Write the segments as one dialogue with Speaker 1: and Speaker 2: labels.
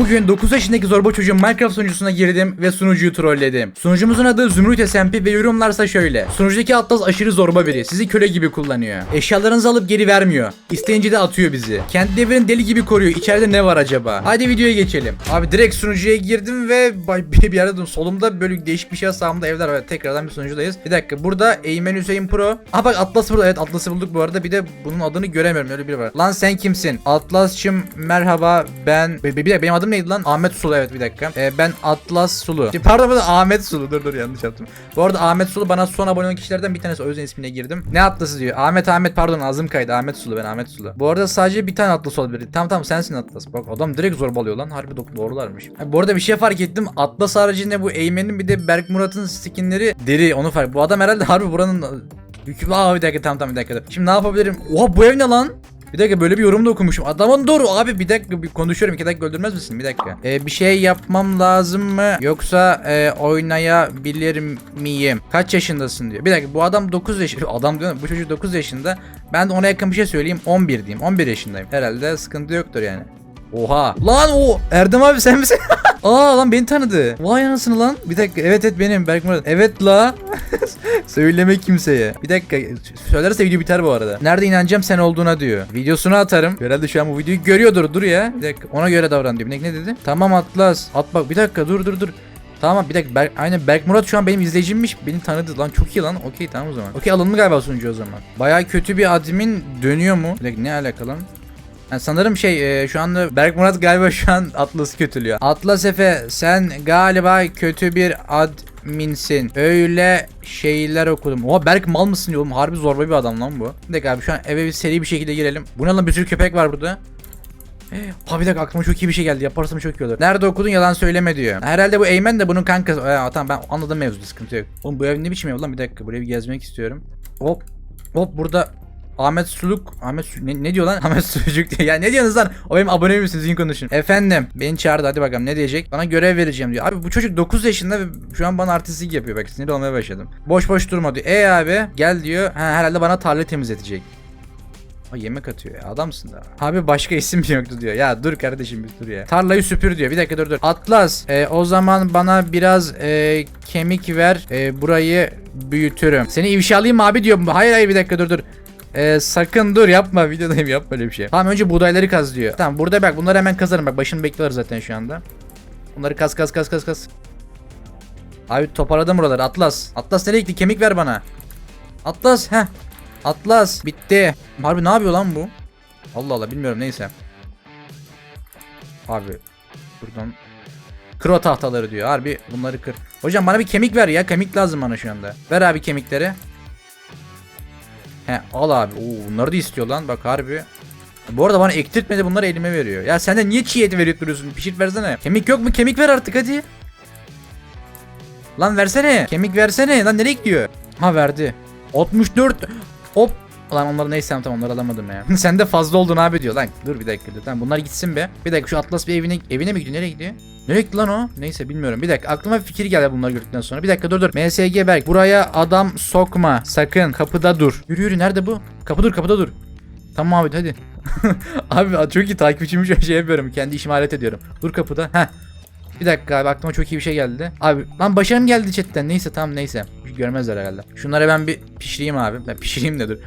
Speaker 1: Bugün 9 yaşındaki zorba çocuğun Minecraft sunucusuna girdim ve sunucuyu trolledim. Sunucumuzun adı Zümrüt SMP ve yorumlarsa şöyle. Sunucudaki Atlas aşırı zorba biri. Sizi köle gibi kullanıyor. Eşyalarınızı alıp geri vermiyor. İsteyince de atıyor bizi. Kendi devrini deli gibi koruyor. İçeride ne var acaba? Hadi videoya geçelim. Abi direkt sunucuya girdim ve bir, yerde durdum. Solumda böyle değişik bir şey sağımda evler var. Tekrardan bir sunucudayız. Bir dakika burada Eymen Hüseyin Pro. Aha bak Atlas burada. Evet Atlas'ı bulduk bu arada. Bir de bunun adını göremiyorum. Öyle biri var. Lan sen kimsin? Atlas'cım merhaba ben. Bir, bir, bir benim adım neydi lan? Ahmet Sulu evet bir dakika. Ee, ben Atlas Sulu. Pardon pardon Ahmet Sulu. Dur dur yanlış yaptım. Bu arada Ahmet Sulu bana son abone olan kişilerden bir tanesi. O yüzden ismine girdim. Ne Atlas'ı diyor. Ahmet Ahmet pardon ağzım kaydı. Ahmet Sulu ben Ahmet Sulu. Bu arada sadece bir tane Atlas olabilir. Tamam tamam sensin Atlas. Bak adam direkt zorbalıyor lan. Harbi do- doğrularmış. Ha, bu arada bir şey fark ettim. Atlas haricinde bu Eymen'in bir de Berk Murat'ın skinleri deri. Onu fark. Bu adam herhalde harbi buranın. Aa bir dakika tamam tamam bir dakika. Şimdi ne yapabilirim? Oha bu ev ne lan? Bir dakika böyle bir yorum da okumuşum. Adamın doğru abi bir dakika bir konuşuyorum. İki dakika öldürmez misin? Bir dakika. Ee, bir şey yapmam lazım mı? Yoksa e, oynayabilir miyim? Kaç yaşındasın diyor. Bir dakika bu adam 9 yaş adam diyor bu çocuk 9 yaşında. Ben de ona yakın bir şey söyleyeyim 11 diyeyim. 11 yaşındayım. Herhalde sıkıntı yoktur yani. Oha. Lan o Erdem abi sen misin? Aa lan beni tanıdı. Vay anasını lan. Bir dakika. Evet evet benim Berk Murat. Evet la. Söyleme kimseye. Bir dakika. Söylerse video biter bu arada. Nerede inanacağım sen olduğuna diyor. Videosunu atarım. Herhalde şu an bu videoyu görüyordur. Dur ya. Bir dakika. Ona göre davran diyor. Ne dedi? Tamam Atlas. At bak. Bir dakika. Dur dur dur. Tamam bir dakika. Berk, aynen Berk Murat şu an benim izleyicimmiş. Beni tanıdı lan. Çok iyi lan. Okey tamam o zaman. Okey alındı galiba sunucu o zaman. Baya kötü bir admin dönüyor mu? Bir dakika ne alakalı? Yani sanırım şey e, şu anda Berk Murat galiba şu an Atlas'ı kötülüyor. Atlas Efe sen galiba kötü bir adminsin. Öyle şeyler okudum. Oha Berk mal mısın diyorum. Harbi zorba bir adam lan bu. Bir dakika abi şu an eve bir seri bir şekilde girelim. Bu ne lan bir sürü köpek var burada. Ha bir dakika aklıma çok iyi bir şey geldi. Yaparsam çok iyi olur. Nerede okudun yalan söyleme diyor. Herhalde bu Eymen de bunun kankası. Ee, tamam ben anladım mevzuda sıkıntı yok. Oğlum bu ev ne biçim ev lan bir dakika burayı bir gezmek istiyorum. Hop hop burada Ahmet Suluk Ahmet Su- ne, ne diyor lan Ahmet Sucuk diyor. Ya ne diyorsunuz lan? O benim abone misiniz? Düzgün konuşun. Efendim beni çağırdı hadi bakalım ne diyecek? Bana görev vereceğim diyor. Abi bu çocuk 9 yaşında ve şu an bana artistlik yapıyor bak sinir olmaya başladım. Boş boş durma diyor. E abi gel diyor. Ha, herhalde bana tarla temizletecek. Ay yemek atıyor ya adamsın da. Abi başka isim mi yoktu diyor. Ya dur kardeşim bir dur ya. Tarlayı süpür diyor. Bir dakika dur dur. Atlas e, o zaman bana biraz e, kemik ver. E, burayı büyütürüm. Seni ifşalayayım abi diyor. Hayır hayır bir dakika dur dur. E, sakın dur yapma videodayım yapma öyle bir şey. Tamam önce buğdayları kaz diyor. Tamam burada bak bunları hemen kazarım bak başını bekliyorlar zaten şu anda. Bunları kaz kaz kaz kaz kaz. Abi toparladım buraları Atlas. Atlas nereye gitti kemik ver bana. Atlas heh. Atlas bitti. Harbi ne yapıyor lan bu? Allah Allah bilmiyorum neyse. Abi buradan kır o tahtaları diyor. Harbi bunları kır. Hocam bana bir kemik ver ya. Kemik lazım bana şu anda. Ver abi kemikleri. He al abi. Oo bunları da istiyor lan. Bak harbi. Bu arada bana ektirtmedi bunları elime veriyor. Ya sen de niye çiğ et verip duruyorsun? Pişirt versene. Kemik yok mu? Kemik ver artık hadi. Lan versene. Kemik versene. Lan nereye gidiyor? Ha verdi. 64. Hop. Lan onları neyse tamam onları alamadım ya. Sen de fazla oldun abi diyor lan. Dur bir dakika dur. Tamam bunlar gitsin be. Bir dakika şu Atlas bir evine evine mi gidiyor? Nereye gidiyor? Gitti lan o? Neyse bilmiyorum. Bir dakika aklıma bir fikir geldi bunları gördükten sonra. Bir dakika dur dur. MSG Berk buraya adam sokma. Sakın kapıda dur. Yürü yürü nerede bu? Kapı dur kapıda dur. Tamam abi hadi. abi çok iyi takipçimi şey yapıyorum. Kendi işimi alet ediyorum. Dur kapıda. Heh. Bir dakika abi aklıma çok iyi bir şey geldi. Abi lan başarım geldi chatten. Neyse tamam neyse. Görmezler herhalde. Şunları ben bir pişireyim abi. Ben pişireyim de dur.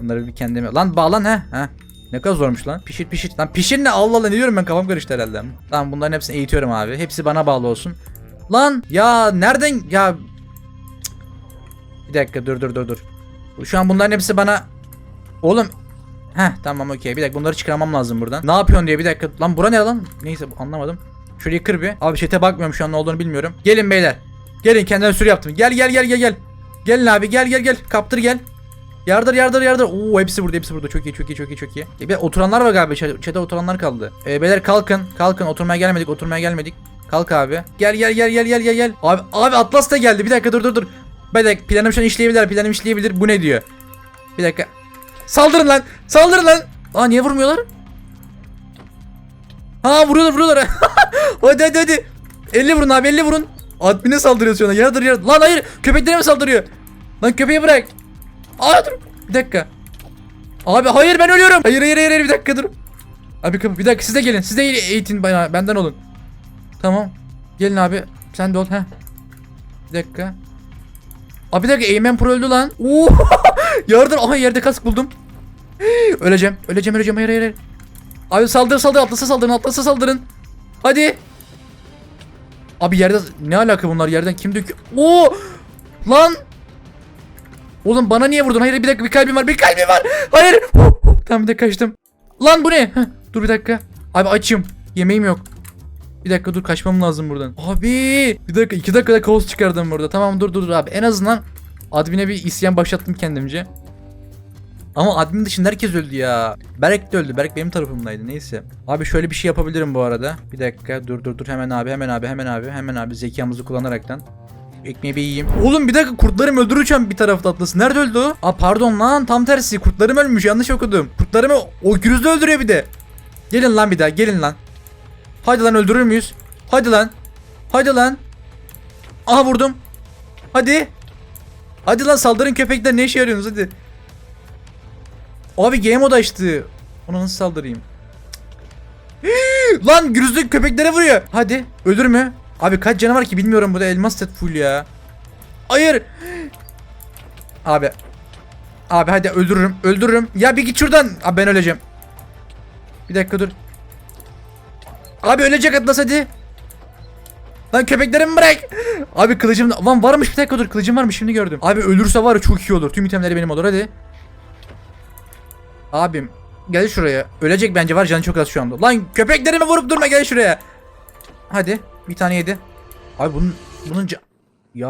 Speaker 1: Bunları bir kendime. Lan bağlan he. he. Ne kadar zormuş lan. Pişir pişir. Lan pişir ne Allah Allah ne diyorum ben kafam karıştı herhalde. Tamam bunların hepsini eğitiyorum abi. Hepsi bana bağlı olsun. Lan ya nereden ya. Bir dakika dur dur dur dur. Şu an bunların hepsi bana Oğlum Heh tamam okey. Bir dakika bunları çıkarmam lazım buradan. Ne yapıyorsun diye bir dakika. Lan bura ne lan? Neyse anlamadım. Şurayı kır bir. Abi chat'e bakmıyorum şu an ne olduğunu bilmiyorum. Gelin beyler. Gelin kendime sürü yaptım. Gel gel gel gel gel. Gelin abi gel gel gel. Kaptır gel. Yardır yardır yardır. Oo hepsi burada hepsi burada. Çok iyi çok iyi çok iyi çok iyi. E, oturanlar var galiba. Chat'e oturanlar kaldı. E, beyler kalkın. Kalkın oturmaya gelmedik oturmaya gelmedik. Kalk abi. Gel gel gel gel gel gel gel. Abi abi Atlas da geldi. Bir dakika dur dur dur. Bir planım şu an işleyebilir. Planım işleyebilir. Bu ne diyor? Bir dakika. Saldırın lan. Saldırın lan. Aa niye vurmuyorlar? Ha vuruyorlar vuruyorlar. hadi hadi hadi. 50 vurun abi 50 vurun. Admine saldırıyor şu anda. Yardır yardır. Lan hayır. Köpeklere mi saldırıyor? Lan köpeği bırak. Aa dur. Bir dakika. Abi hayır ben ölüyorum. Hayır hayır hayır, hayır bir dakika dur. Abi bir dakika siz de gelin. Siz de eğitin bana benden olun. Tamam. Gelin abi. Sen de ol. Heh. Bir dakika. Abi bir dakika Eymen Pro öldü lan. Oo! Yardım. Aha yerde kask buldum. öleceğim. Öleceğim öleceğim. Hayır hayır hayır. Abi saldır saldır. Atlasa saldırın. Atlasa saldırın. Hadi. Abi yerde ne alaka bunlar yerden kim döküyor? Oo! Lan! Oğlum bana niye vurdun? Hayır bir dakika bir kalbim var. Bir kalbim var. Hayır. tamam bir dakika kaçtım. Lan bu ne? Heh, dur bir dakika. Abi açım. Yemeğim yok. Bir dakika dur kaçmam lazım buradan. Abi bir dakika iki dakikada kaos çıkardım burada. Tamam dur dur dur abi. En azından admine bir isyan başlattım kendimce. Ama admin dışında herkes öldü ya. Berk de öldü. Berk benim tarafımdaydı. Neyse. Abi şöyle bir şey yapabilirim bu arada. Bir dakika dur dur dur hemen abi hemen abi hemen abi hemen abi zekamızı kullanaraktan. Ekmeği yiyeyim. Oğlum bir dakika kurtlarım öldürürken bir tarafta atlasın. Nerede öldü o? Aa pardon lan tam tersi. Kurtlarım ölmüş yanlış okudum. Kurtlarımı o gürüzde öldürüyor bir de. Gelin lan bir daha gelin lan. Hadi lan öldürür müyüz? Hadi lan. Hadi lan. Aha vurdum. Hadi. Hadi lan saldırın köpekler ne işe yarıyorsunuz hadi. Abi game mode açtı. Ona nasıl saldırayım? lan gürüzdeki köpeklere vuruyor. Hadi öldür mü? Abi kaç canı var ki bilmiyorum bu da elmas set full ya. Hayır. Abi. Abi hadi öldürürüm öldürürüm. Ya bir git şuradan. Abi ben öleceğim. Bir dakika dur. Abi ölecek Atlas hadi. Lan köpeklerimi bırak. Abi kılıcım. Lan varmış bir dakika dur kılıcım varmış şimdi gördüm. Abi ölürse var çok iyi olur. Tüm itemleri benim olur hadi. Abim gel şuraya. Ölecek bence var canı çok az şu anda. Lan köpeklerimi vurup durma gel şuraya. Hadi bir tane yedi. Abi bunun bunun ya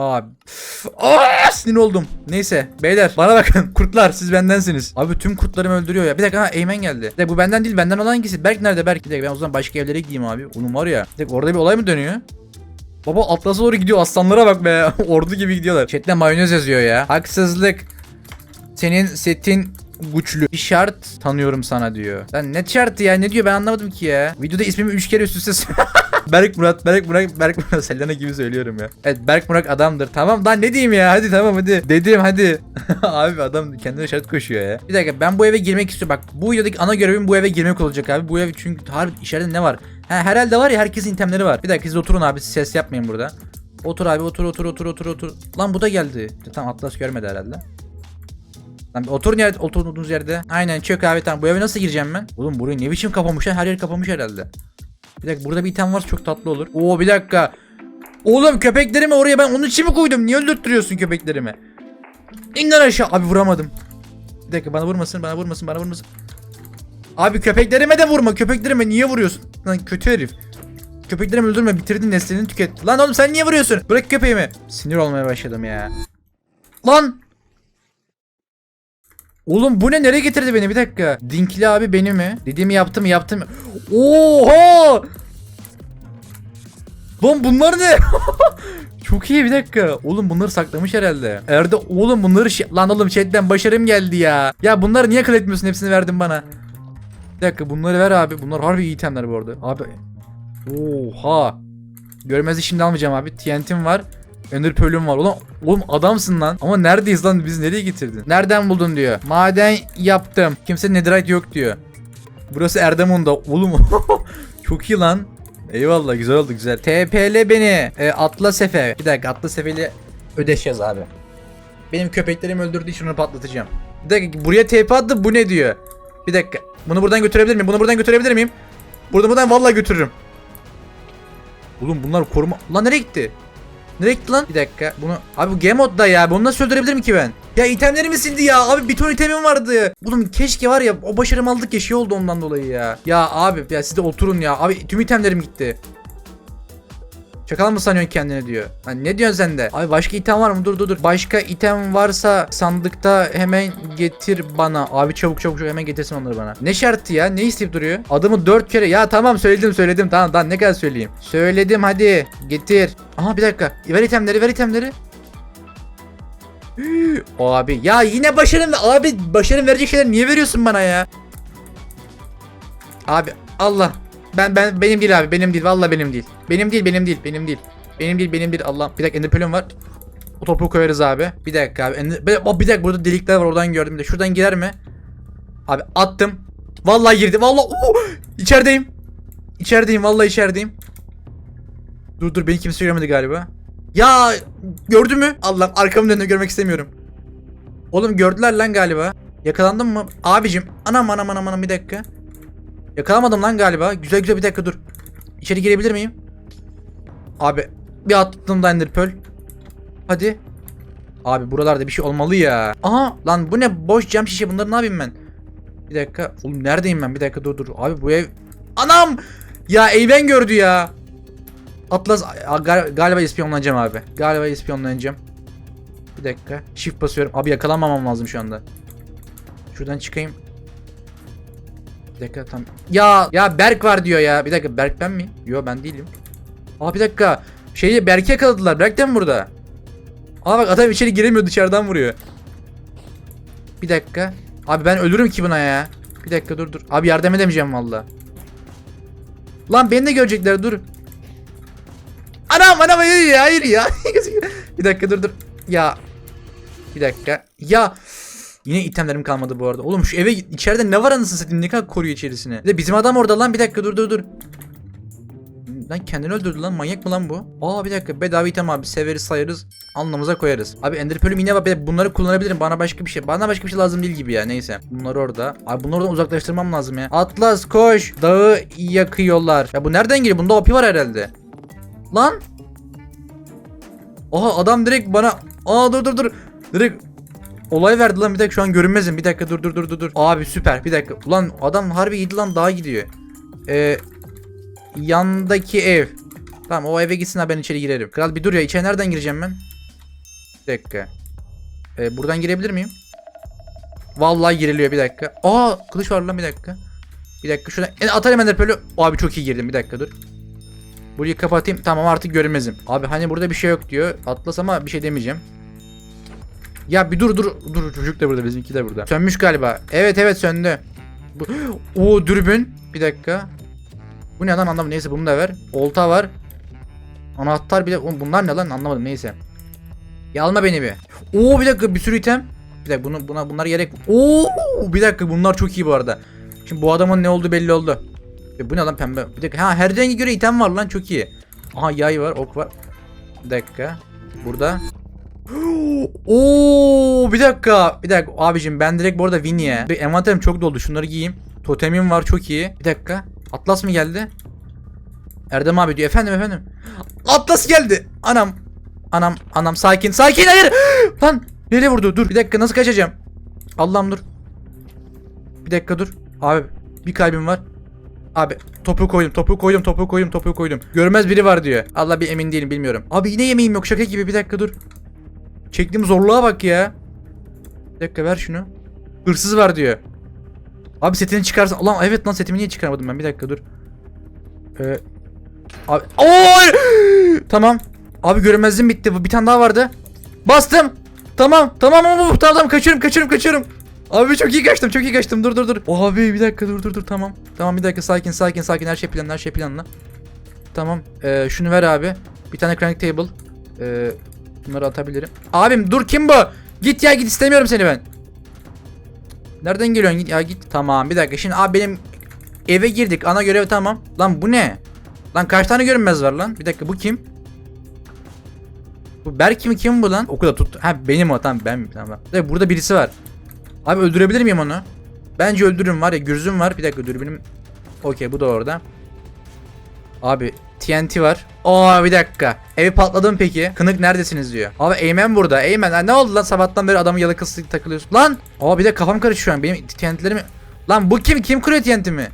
Speaker 1: Aa, sinir oldum. Neyse beyler bana bakın kurtlar siz bendensiniz. Abi tüm kurtlarımı öldürüyor ya. Bir dakika ha Eymen geldi. Dakika, bu benden değil benden olan hangisi? Berk nerede Berk? Bir dakika ben o zaman başka evlere gideyim abi. Onun var ya. Bir orada bir olay mı dönüyor? Baba Atlas'a doğru gidiyor aslanlara bak be. Ordu gibi gidiyorlar. Chat'te mayonez yazıyor ya. Haksızlık. Senin setin güçlü. Bir şart tanıyorum sana diyor. Lan ne şartı ya ne diyor ben anlamadım ki ya. Videoda ismimi 3 kere üst üste Berk Murat, Berk Murat, Berk Murat. Selena gibi söylüyorum ya. Evet Berk Murat adamdır. Tamam lan ne diyeyim ya hadi tamam hadi. Dedim hadi. abi adam kendine şart koşuyor ya. Bir dakika ben bu eve girmek istiyorum. Bak bu videodaki ana görevim bu eve girmek olacak abi. Bu ev çünkü harbi içeride ne var? Ha, herhalde var ya herkesin itemleri var. Bir dakika siz oturun abi ses yapmayın burada. Otur abi otur otur otur otur otur. Lan bu da geldi. Tamam Atlas görmedi herhalde. Lan bir oturun yerde, oturduğunuz yerde. Aynen çök abi tamam. Bu eve nasıl gireceğim ben? Oğlum burayı ne biçim kapamış lan? Her yer kapamış herhalde. Bir dakika burada bir item varsa çok tatlı olur. Oo bir dakika. Oğlum köpeklerimi oraya ben onun için mi koydum? Niye öldürtüyorsun köpeklerimi? İn lan aşağı. Abi vuramadım. Bir dakika bana vurmasın bana vurmasın bana vurmasın. Abi köpeklerime de vurma. Köpeklerime niye vuruyorsun? Lan kötü herif. Köpeklerimi öldürme bitirdin neslini tüket. Lan oğlum sen niye vuruyorsun? Bırak köpeğimi. Sinir olmaya başladım ya. Lan Oğlum bu ne nereye getirdi beni bir dakika. Dinkli abi beni mi? Dediğimi yaptım yaptım. Oha! Lan bunlar ne? Çok iyi bir dakika. Oğlum bunları saklamış herhalde. Erde oğlum bunları şi- lan oğlum chatten başarım geldi ya. Ya bunları niye akıl etmiyorsun hepsini verdin bana. Bir dakika bunları ver abi. Bunlar harbi iyi itemler bu arada. Abi. Oha. Görmezdi şimdi almayacağım abi. TNT'm var. Ender Pearl'üm var. Ulan oğlum adamsın lan. Ama neredeyiz lan? Bizi nereye getirdin? Nereden buldun diyor. Maden yaptım. Kimse netherite yok diyor. Burası Erdemunda. Oğlum çok iyi lan. Eyvallah güzel oldu güzel. TP'le beni. E, Atlas Efe. Bir dakika Atlas Efe ile ödeşeceğiz abi. Benim köpeklerimi öldürdüğü için onu patlatacağım. Bir dakika buraya TP attı bu ne diyor. Bir dakika. Bunu buradan götürebilir miyim? Bunu buradan götürebilir miyim? Buradan buradan vallahi götürürüm. Oğlum bunlar koruma... Lan nereye gitti? Nereye gitti lan? Bir dakika. Bunu abi bu game modda ya. Bunu nasıl öldürebilirim ki ben? Ya itemlerimi sildi ya. Abi bir ton itemim vardı. Oğlum keşke var ya o başarımı aldık ya şey oldu ondan dolayı ya. Ya abi ya siz de oturun ya. Abi tüm itemlerim gitti. Çakal mı sanıyorsun kendine diyor. Lan ne diyorsun sen de? Abi başka item var mı? Dur dur dur. Başka item varsa sandıkta hemen getir bana. Abi çabuk çabuk çabuk hemen getirsin onları bana. Ne şartı ya? Ne isteyip duruyor? Adımı dört kere. Ya tamam söyledim söyledim. Tamam daha ne kadar söyleyeyim. Söyledim hadi. Getir. Aha bir dakika. Ver itemleri ver itemleri. Üü, Abi ya yine başarım abi başarım verecek şeyler niye veriyorsun bana ya? Abi Allah ben ben benim değil abi benim değil vallahi benim değil. Benim değil benim değil benim değil. Benim değil benim değil Allah. Bir dakika ender pearl'üm var. O topu koyarız abi. Bir dakika abi. Ender, bir, dakika burada delikler var oradan gördüm de. Şuradan girer mi? Abi attım. Vallahi girdi. Vallahi oh, içerideyim. İçerideyim vallahi içerideyim. Dur dur beni kimse görmedi galiba. Ya gördü mü? Allah arkamı döndüm görmek istemiyorum. Oğlum gördüler lan galiba. Yakalandım mı? Abicim anam anam anam anam bir dakika. Yakalamadım lan galiba. Güzel güzel bir dakika dur. İçeri girebilir miyim? Abi bir attım da Ender Pearl. Hadi. Abi buralarda bir şey olmalı ya. Aha lan bu ne boş cam şişe bunları ne yapayım ben? Bir dakika. Oğlum neredeyim ben? Bir dakika dur dur. Abi bu ev... Anam! Ya Eyven gördü ya. Atlas galiba ispiyonlanacağım abi. Galiba ispiyonlanacağım. Bir dakika. Shift basıyorum. Abi yakalanmamam lazım şu anda. Şuradan çıkayım. Bir dakika tam. Ya ya Berk var diyor ya. Bir dakika Berk ben mi? Yo ben değilim. Aa bir dakika. Şeyi Berk'i yakaladılar. Berk de mi burada? Aa bak adam içeri giremiyor dışarıdan vuruyor. Bir dakika. Abi ben ölürüm ki buna ya. Bir dakika dur dur. Abi yardım edemeyeceğim valla. Lan beni de görecekler dur. Anam anam hayır ya hayır ya. bir dakika dur dur. Ya. Bir dakika. Ya. Yine itemlerim kalmadı bu arada. Oğlum şu eve içeride ne var anasını satayım ne kadar koruyor içerisine. Bir de bizim adam orada lan bir dakika dur dur dur. Lan kendini öldürdü lan manyak mı lan bu? Aa bir dakika bedava item abi severiz sayarız anlamıza koyarız. Abi ender pearl'üm yine var bunları kullanabilirim bana başka bir şey bana başka bir şey lazım değil gibi ya neyse. Bunlar orada. Abi bunları oradan uzaklaştırmam lazım ya. Atlas koş dağı yakıyorlar. Ya bu nereden geliyor bunda OP var herhalde. Lan. Aha adam direkt bana Aa dur dur dur. Direkt Olay verdi lan bir dakika şu an görünmezim. Bir dakika dur dur dur dur dur. Abi süper bir dakika. Ulan adam harbi iyiydi lan daha gidiyor. Ee, yandaki ev. Tamam o eve gitsin ha ben içeri girerim. Kral bir dur ya içeri nereden gireceğim ben? Bir dakika. Ee, buradan girebilir miyim? Vallahi giriliyor bir dakika. Aa kılıç var lan bir dakika. Bir dakika şuradan e, atarım ender pearl'ü. Abi çok iyi girdim bir dakika dur. Burayı kapatayım. Tamam artık görünmezim. Abi hani burada bir şey yok diyor. Atlas ama bir şey demeyeceğim. Ya bir dur dur dur çocuk da burada bizimki de burada. Sönmüş galiba. Evet evet söndü. Bu, o dürbün. Bir dakika. Bu ne lan anlamadım. Neyse bunu da ver. Olta var. Anahtar bir de Oğlum bunlar ne lan anlamadım neyse. Ya alma beni bir. Oo bir dakika bir sürü item. Bir dakika bunu buna bunlar gerek. Oo bir dakika bunlar çok iyi bu arada. Şimdi bu adamın ne olduğu belli oldu. E, bu ne lan pembe? Bir dakika ha her rengi göre item var lan çok iyi. Aha yay var ok var. Bir dakika. Burada. Oo bir dakika. Bir dakika abicim ben direkt bu arada Winnie'ye. Envanterim çok doldu. Şunları giyeyim. Totemim var çok iyi. Bir dakika. Atlas mı geldi? Erdem abi diyor. Efendim efendim. Atlas geldi. Anam. Anam anam sakin sakin hayır. Lan nereye vurdu? Dur bir dakika nasıl kaçacağım? Allah'ım dur. Bir dakika dur. Abi bir kalbim var. Abi topu koydum, topu koydum, topu koydum, topu koydum. Görmez biri var diyor. Allah bir emin değilim bilmiyorum. Abi yine yemeğim yok şaka gibi bir dakika dur. Çektiğim zorluğa bak ya. Bir dakika ver şunu. Hırsız var diyor. Abi setini çıkarsan. Ulan evet lan setimi niye çıkarmadım ben bir dakika dur. Ee, abi. Oy! tamam. Abi görünmezliğim bitti. Bir tane daha vardı. Bastım. Tamam. Tamam tamam tamam tamam kaçıyorum kaçıyorum kaçıyorum. Abi çok iyi kaçtım çok iyi kaçtım dur dur dur. Abi bir dakika dur dur dur tamam. Tamam bir dakika sakin sakin sakin her şey planlı her şey planlı. Tamam ee, şunu ver abi. Bir tane crank table. Ee, bunları atabilirim. Abim dur kim bu? Git ya git istemiyorum seni ben. Nereden geliyorsun git ya git. Tamam bir dakika şimdi abi benim eve girdik ana görev tamam. Lan bu ne? Lan kaç tane görünmez var lan? Bir dakika bu kim? Bu Berk mi kim bu lan? Oku da tut. Ha benim o tamam ben tamam. Burada birisi var. Abi öldürebilir miyim onu? Bence öldürürüm var ya gürzüm var. Bir dakika dur benim. Okey bu da orada. Abi TNT var. Aa bir dakika. Evi patladı mı peki? Kınık neredesiniz diyor. Abi Eymen burada. Eymen ne oldu lan sabahtan beri adamın yalakası takılıyorsun. Lan! Aa bir de kafam karışıyor şu an. Benim TNT'lerimi... Lan bu kim? Kim kuruyor TNT'mi?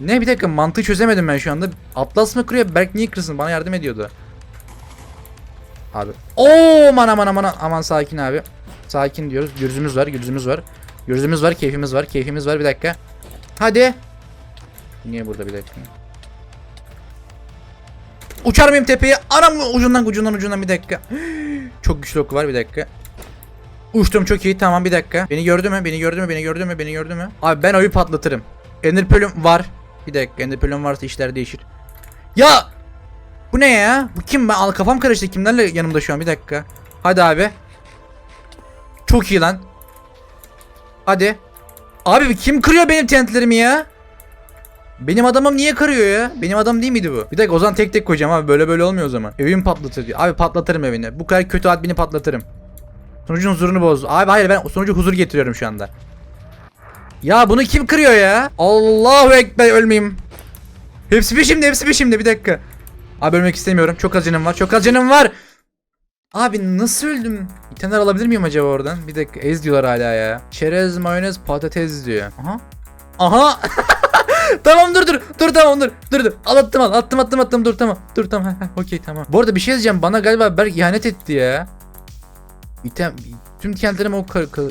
Speaker 1: Ne bir dakika mantığı çözemedim ben şu anda. Atlas mı kuruyor? Berk niye kırsın? Bana yardım ediyordu. Abi. Oo aman aman aman aman sakin abi. Sakin diyoruz. Gürzümüz var, gürzümüz var. Gürzümüz var, keyfimiz var, keyfimiz var. Bir dakika. Hadi. Niye burada bir dakika? Uçar mıyım tepeye? Anam ucundan ucundan ucundan bir dakika. Çok güçlü oku var bir dakika. Uçtum çok iyi tamam bir dakika. Beni gördü mü? Beni gördü mü? Beni gördü mü? Beni gördü mü? Abi ben oyu patlatırım. Ender var. Bir dakika Ender varsa işler değişir. Ya! Bu ne ya? Bu kim? Ben kafam karıştı. Kimlerle yanımda şu an? Bir dakika. Hadi abi. Çok iyi lan. Hadi. Abi kim kırıyor benim tentlerimi ya? Benim adamım niye kırıyor ya? Benim adam değil miydi bu? Bir dakika o zaman tek tek koyacağım abi. Böyle böyle olmuyor o zaman. Evimi patlatır diyor. Abi patlatırım evini. Bu kadar kötü admini patlatırım. Sunucunun huzurunu bozdu. Abi hayır ben sunucu huzur getiriyorum şu anda. Ya bunu kim kırıyor ya? Allahu ekber ölmeyeyim. Hepsi peşimde hepsi peşimde bir dakika. Abi ölmek istemiyorum. Çok az canım var. Çok az canım var. Abi nasıl öldüm? İtemler alabilir miyim acaba oradan? Bir dakika ez diyorlar hala ya. Çerez, mayonez, patates diyor. Aha. Aha. tamam dur dur. Dur tamam dur. Dur dur. Al attım al. Attım attım attım dur tamam. Dur tamam. Heh, heh, Okey tamam. Bu arada bir şey diyeceğim. Bana galiba Berk ihanet etti ya. İtem tüm kentlerim o ka- ka-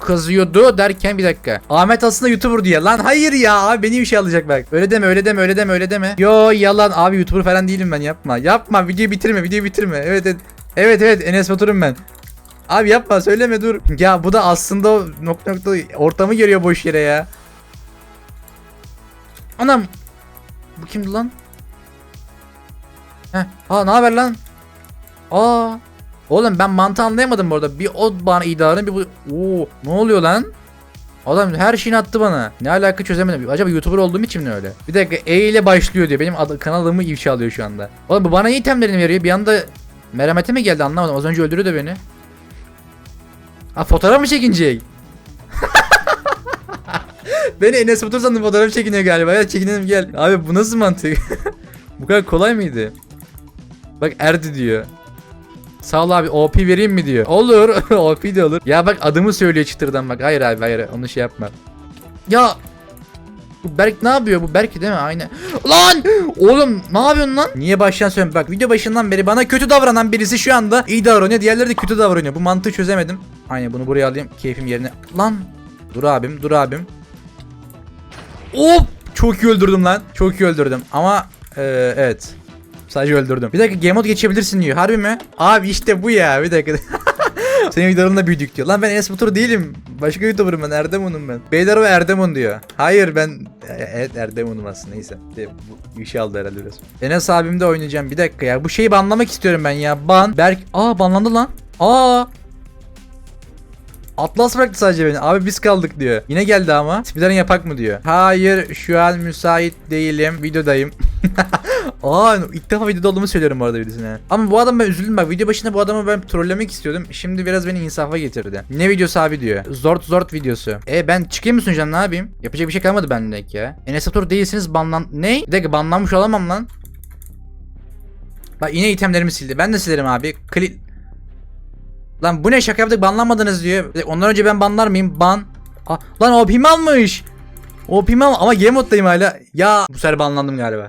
Speaker 1: kazıyordu derken bir dakika. Ahmet aslında YouTuber diye. Lan hayır ya abi beni bir şey alacak bak. Öyle deme öyle deme öyle deme öyle deme. Yo yalan abi YouTuber falan değilim ben yapma. Yapma videoyu bitirme videoyu bitirme. Evet evet. Evet evet Enes Batur'um ben. Abi yapma söyleme dur. Ya bu da aslında nokta nokta ortamı görüyor boş yere ya. Anam. Bu kimdi lan? Heh. Aa ne haber lan? Aa. Oğlum ben mantığı anlayamadım bu arada. Bir o bana idarını bir bu. Oo, ne oluyor lan? Adam her şeyini attı bana. Ne alaka çözemedim. Acaba YouTuber olduğum için mi öyle? Bir dakika E ile başlıyor diyor. Benim adı, kanalımı ifşa alıyor şu anda. Oğlum bu bana iyi itemlerini veriyor. Bir anda merhamete mi geldi anlamadım. Az önce öldürüyordu beni. Ha fotoğraf mı çekinecek? Beni Enes Batur sandım fotoğraf çekiniyor galiba. Ya çekinelim gel. Abi bu nasıl mantık? bu kadar kolay mıydı? Bak Erdi diyor. Sağ ol abi OP vereyim mi diyor. Olur OP de olur. Ya bak adımı söylüyor çıtırdan bak. Hayır abi hayır onu şey yapma. Ya bu Berk ne yapıyor? Bu Berk değil mi? Aynen. Lan! Oğlum ne yapıyorsun lan? Niye baştan söylüyorum? Bak video başından beri bana kötü davranan birisi şu anda iyi davranıyor. Diğerleri de kötü davranıyor. Bu mantığı çözemedim. Aynen bunu buraya alayım. Keyfim yerine. Lan! Dur abim dur abim. Hop! Çok iyi öldürdüm lan. Çok iyi öldürdüm. Ama eee, evet. Sadece öldürdüm. Bir dakika game mode geçebilirsin diyor. Harbi mi? Abi işte bu ya. Bir dakika. Senin videolarında büyüdük diyor. Lan ben Enes değilim. Başka YouTuber'ım ben. Erdemon'um ben. Beyler o Erdemon diyor. Hayır ben... E- Evet Erdemon'um aslında neyse. De, bu işi aldı herhalde biraz. Enes abimde oynayacağım. Bir dakika ya. Bu şeyi banlamak istiyorum ben ya. Ban. Berk. Aa banlandı lan. Aa. Atlas bıraktı sadece beni. Abi biz kaldık diyor. Yine geldi ama. Speedrun yapak mı diyor. Hayır şu an müsait değilim. Videodayım. Aa ilk defa videoda olduğumu söylüyorum bu arada birisine. Ama bu adam ben üzüldüm bak. Video başında bu adamı ben trollemek istiyordum. Şimdi biraz beni insafa getirdi. Ne videosu abi diyor. Zort zort videosu. E ben çıkayım mı sunacağım ne yapayım? Yapacak bir şey kalmadı bende ya. Enes Batur değilsiniz banlan... Ne? Bir dakika banlanmış olamam lan. Bak yine itemlerimi sildi. Ben de silerim abi. Kli... Lan bu ne şaka yaptık banlanmadınız diyor. Ondan önce ben banlar mıyım? Ban. Aa, lan OP'mi almış. OP'mi al ama game moddayım hala. Ya bu sefer banlandım galiba.